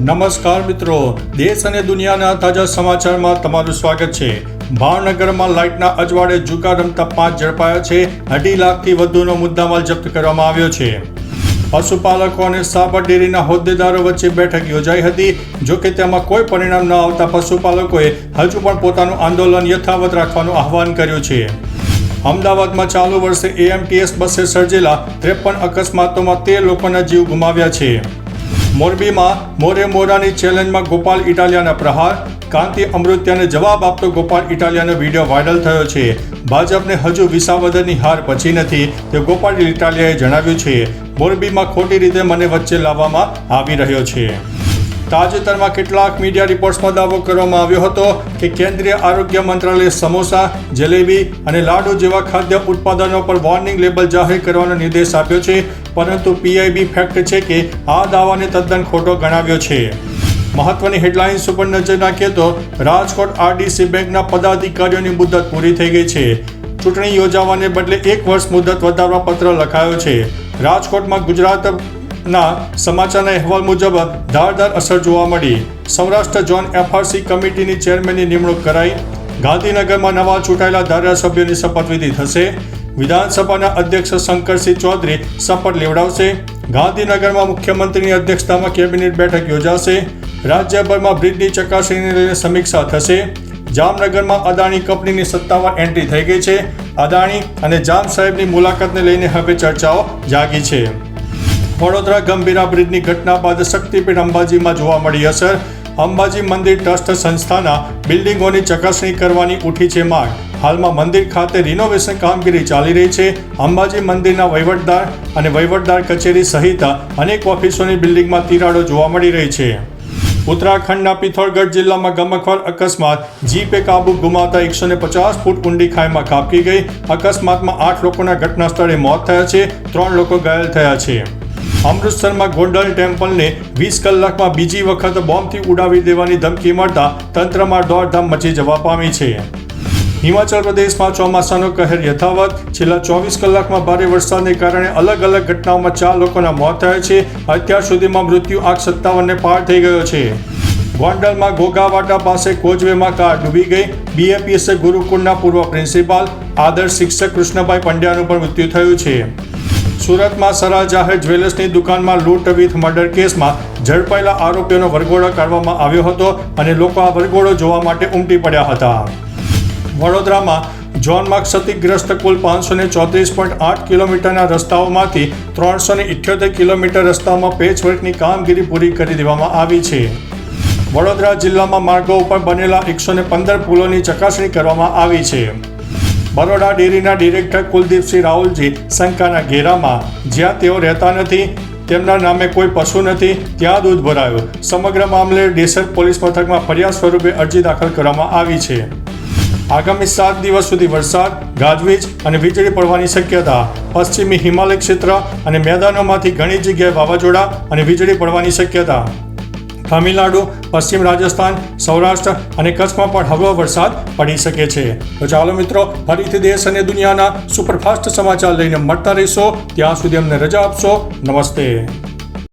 નમસ્કાર મિત્રો. દેશ અને દુનિયાના તાજા સમાચારમાં તમારું સ્વાગત છે. ભાવનગરમાં લાઇટના અજવાળે જુકા રમતા પાંચ ઝડપાયા છે. અઢી લાખથી વધુનો મુદ્દામાલ જપ્ત કરવામાં આવ્યો છે. પશુપાલકો અને સાબર ડેરીના હોદ્દેદારો વચ્ચે બેઠક યોજાઈ હતી. જોકે તેમાં કોઈ પરિણામ ન આવતા પશુપાલકોએ હજુ પણ પોતાનું આંદોલન યથાવત રાખવાનું આહવાન કર્યું છે. અમદાવાદમાં ચાલુ વર્ષે એએમટીએસ બસે સર્જેલા ત્રેપન અકસ્માતોમાં તેર લોકોના જીવ ગુમાવ્યા છે. મોરબીમાં મોરે મોરાની ચેલેન્જમાં ગોપાલ ઇટાલિયાના પ્રહાર. કાંતિ અમૃત્યાને જવાબ આપતો ગોપાલ ઇટાલિયાનો વીડિયો વાયરલ થયો છે. ભાજપને હજુ વિસાવદરની હાર પછી નથી. તે ગોપાલ ઇટાલિયાએ જણાવ્યું છે, મોરબીમાં ખોટી રીતે મને વચ્ચે લાવવામાં આવી રહ્યો છે. તાજેતરમાં કેટલાક મીડિયા રિપોર્ટ્સમાં દાવો કરવામાં આવ્યો હતો કે કેન્દ્રીય આરોગ્ય મંત્રાલયે સમોસા, જલેબી અને લાડુ જેવા ખાદ્ય ઉત્પાદનો પર વોર્નિંગ લેબલ જાહેર કરવાનો નિર્દેશ આપ્યો છે. પરંતુ પીઆઈબી ફેક્ટ છે કે આ દાવાને તદ્દન ખોટો ગણાવ્યો છે. મહત્વની હેડલાઇન્સ ઉપર નજર નાખીએ તો રાજકોટ આરડીસી બેંકના પદાધિકારીઓની મુદત પૂરી થઈ ગઈ છે. ચૂંટણી યોજાવાને બદલે એક વર્ષ મુદત વધારવા પત્ર લખાયો છે. રાજકોટમાં ગુજરાત ના, સમાચારના અહેવાલ મુજબ ધારદાર અસર જોવા મળી. સૌરાષ્ટ્ર ઝોન એફઆરસી કમિટીની ચેરમેનની નિમણૂક કરાઈ. ગાંધીનગરમાં નવા ચૂંટાયેલા ધારાસભ્યોની શપથવિધિ થશે. વિધાનસભાના અધ્યક્ષ શંકરસિંહ ચૌધરી શપથ લેવડાવશે. ગાંધીનગરમાં મુખ્યમંત્રીની અધ્યક્ષતામાં કેબિનેટ બેઠક યોજાશે. રાજ્યભરમાં બ્રિજની ચકાસણીને લઈને સમીક્ષા થશે. જામનગરમાં અદાણી કંપનીની સત્તાવાર એન્ટ્રી થઈ ગઈ છે. અદાણી અને જામ સાહેબની મુલાકાતને લઈને હવે ચર્ચાઓ જાગી છે. વડોદરા ગંભીરા બ્રિજની ઘટના બાદ શક્તિપીઠ અંબાજીમાં જોવા મળી અસર. અંબાજી મંદિર ટ્રસ્ટ સંસ્થાના બિલ્ડિંગોની ચકાસણી કરવાની ઉઠી છે માંગ. હાલમાં મંદિર ખાતે રિનોવેશન કામગીરી ચાલી રહી છે. અંબાજી મંદિરના વહીવટદાર અને વહીવટદાર કચેરી સહિત અનેક ઓફિસોની બિલ્ડિંગમાં તિરાડો જોવા મળી રહી છે. ઉત્તરાખંડના પિથોરગઢ જિલ્લામાં ગમખવાર અકસ્માત. જીપે કાબુ ગુમાવતા એકસો ને પચાસ ફૂટ ઊંડી ખાઈમાં કાપકી ગઈ. અકસ્માતમાં આઠ લોકોના ઘટના સ્થળે મોત થયા છે. ત્રણ લોકો ઘાયલ થયા છે. અમૃતસરમાં ગોલ્ડન ટેમ્પલને વીસ કલાકમાં બીજી વખત બોમ્બથી ઉડાવી દેવાની ધમકી મળતા તંત્રમાં દોડધામ મચી જવા પામી છે. હિમાચલ પ્રદેશમાં ચોમાસાનો કહેર યથાવત. છેલ્લા ચોવીસ કલાકમાં ભારે વરસાદને કારણે અલગ અલગ ઘટનાઓમાં ચાર લોકોના મોત થયા છે. અત્યાર સુધીમાં મૃત્યુ આંક સત્તાવનને પાર થઈ ગયો છે. ગોંડલમાં ગોગાવાટા પાસે કોચવેમાં કાર ડૂબી ગઈ. બીએપીએસએ ગુરુકુળના પૂર્વ પ્રિન્સિપાલ, આદર્શ શિક્ષક કૃષ્ણભાઈ પંડ્યાનું પણ મૃત્યુ થયું છે. સુરતમાં સરા જાહેર જ્વેલર્સની દુકાનમાં લૂંટ વિથ મર્ડર કેસમાં ઝડપાયેલા આરોપીઓનો વરઘોડો કાઢવામાં આવ્યો હતો અને લોકો આ વરઘોડો જોવા માટે ઉમટી પડ્યા હતા. વડોદરામાં જોનમાં ક્ષતિગ્રસ્ત કુલ પાંચસો ને ચોત્રીસ પોઈન્ટ આઠ કિલોમીટરના રસ્તાઓમાંથી ત્રણસો ને ઇઠ્યોતેર કિલોમીટર રસ્તાઓમાં પેચવર્કની કામગીરી પૂરી કરી દેવામાં આવી છે. વડોદરા જિલ્લામાં માર્ગો ઉપર બનેલા એકસો ને પંદર પુલોની ચકાસણી કરવામાં આવી છે. બરોડા ડેરીના ડિરેક્ટર કુલદીપસિંહ રાહુલજી શંકાના ઘેરામાં. જ્યાં તેઓ રહેતા નથી, તેમના નામે કોઈ પશુ નથી, ત્યાં દૂધ ભરાયું. સમગ્ર મામલે ડેસર પોલીસ મથકમાં ફરિયાદ સ્વરૂપે અરજી દાખલ કરવામાં આવી છે. આગામી સાત દિવસ સુધી વરસાદ, ગાજવીજ અને વીજળી પડવાની શક્યતા, પશ્ચિમી હિમાલય ક્ષેત્ર અને મેદાનોમાંથી ઘણી જગ્યાએ વાવાઝોડા અને વીજળી પડવાની શક્યતા. તમિલનાડુ, પશ્ચિમ રાજસ્થાન, સૌરાષ્ટ્ર અને કચ્છમાં પણ હળવો વરસાદ પડી શકે છે. તો ચાલો મિત્રો, ફરીથી દેશ અને દુનિયાના સુપરફાસ્ટ સમાચાર લઈને મળતા રહીશો. ત્યાં સુધી અમને રજા આપશો. નમસ્તે.